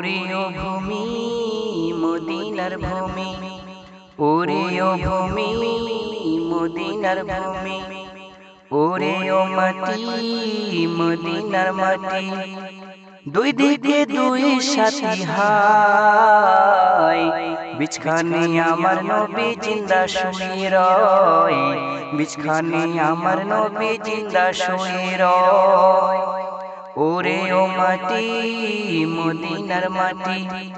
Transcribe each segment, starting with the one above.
ওরে ও ভূমি মদিনার ভূমি। ওরে ও ভূমি মদিনার ভূমি। ওরে ও মাটি মদিনার মাটি। দুই দিকে দুই সাথী হায় বিছখানে আমার নবী জিন্দা শুয়ে রয়। বিছখানে আমার নবী জিন্দা শুয়ে রয়। ওরে ও মাটি, মদিনার মাটি।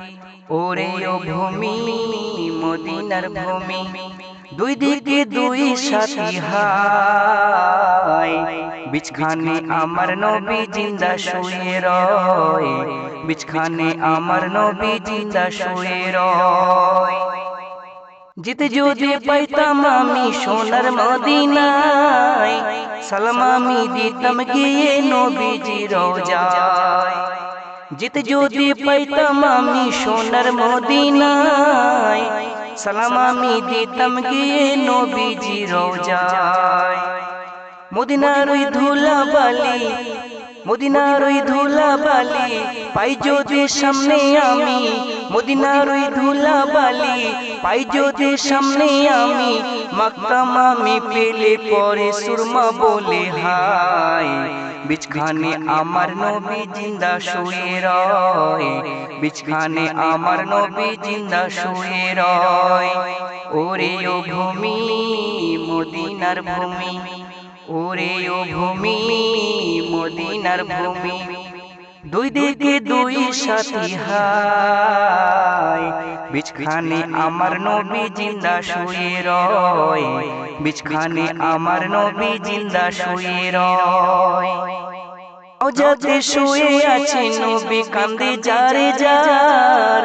ওরে ও ভূমি, মদিনার ভূমি। দুই দিকে দুই সাথী হায়। বিছখানে আমার নবী জিন্দা শুয়ে রয়। বিছখানে আমার নবী জিন্দা শুয়ে রয়। জিতে যদি পাইতাম আমি সোনার মদিনায়। সালাম আমি দিতাম গিয়ে নবীজি রোজায়। জিতে যদি পাইতাম আমি সোনার মদিনায়। সালাম আমি দিতাম গিয়ে নবীজি রোজায়। মদিনার ওই ধুলা বালি মদিনার ওই ধুলা বালি পাই যদি সামনে আমি, মদিনার ওই ধুলা বালি পাই যদি সামনে আমি মাকতাম আমি পেলে পরে সুরমা বলে হাই বিছখানে আমার নবী জিন্দা শুয়ে রয় বিছখানে আমার নবী জিন্দা শুয়ে রয়। ওরে ও ভূমি, মদিনার ভূমি ওরে ও ভূমি মদিনার ভূমি। দুই দিকে দুই সাথী হায়। বিছখানে আমার নবী জিন্দা শুয়ে রয়। বিছখানে আমার নবী জিন্দা শুয়ে রয়। যাতে শুয়ে আছে নবী কান্দে যারে যার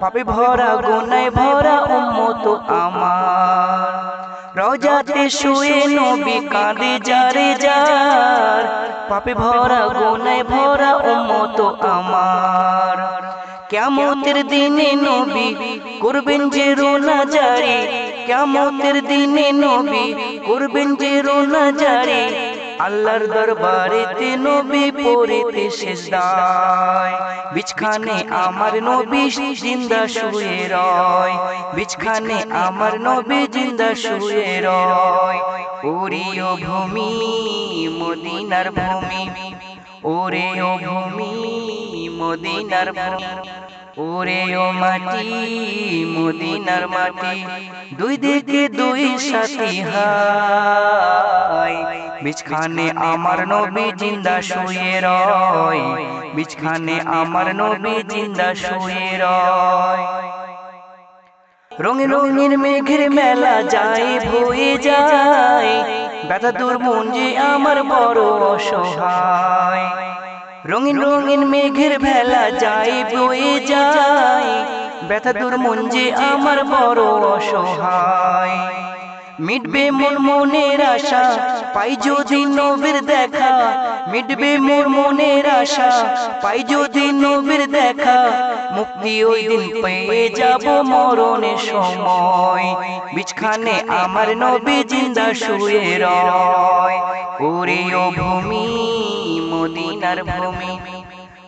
পাপে ভরা গোনায় ভরা উম্মত আমার। রজাতে শুয়ে নবী কাঁদে যারে যার। পাপে ভরা গোনায় ভরা উম্মত আমার। কেমতের দিনে নবী করবেন যে রোনা জারি। কেমতের দিনে নবী করবেন যে রোনা জারি। আল্লাহর দরবারেতে নবী পড়েতে সেজদায় বিছখানে আমার নবী জিন্দা শুয়ে রয়। বিছখানে আমার নবী জিন্দা শুয়ে রয়। ওরিও ভূমি, মদিনার ভূমি। ওরে ও ভূমি, মদিনার ভূমি। ওরে ও মাটি, মদিনার মাটি, দুই দিকে দুই সাথী হায়। বিছখানে আমার নবী জিন্দা শুয়ে রয়। বিছখানে আমার নবী জিন্দা শুয়ে রয়। রঙিন রঙিন মেঘের মেলা যায় ভয়ে যায়। ব্যথা দূর মন যে আমার বড় অসহায়। রঙিন রঙিন মেঘের ভেলা যায় বয়ে যায়। ব্যথা দূর মন যে আমার বড় অসহায়। মিটবে মন মনের আশা পাই যদি নবীর দেখা। মিটবে মোর মনের আশা পাই যদি নবীর দেখা। মুক্তি ওই দিন পেয়ে যাব মরণের সময়। বিছখানে আমার নবী জিন্দা শুয়ে রয়। ওরে ও ভূমি। মদিনার ভূমি।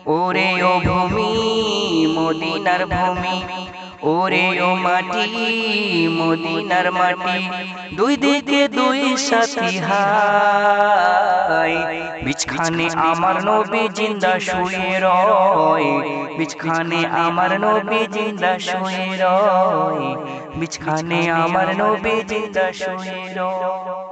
ওরে ও ভূমি মদিনার ভূমি। ওরে ও মাটি মদিনার মাটি। দুই দিকে দুই সাথী হায়। বিছখানে আমার নবী জিন্দা শুয়ে রয়। বিছখানে আমার নবী জিন্দা শুয়ে রয়। বিছখানে আমার নবী জিন্দা শুয়ে রয়।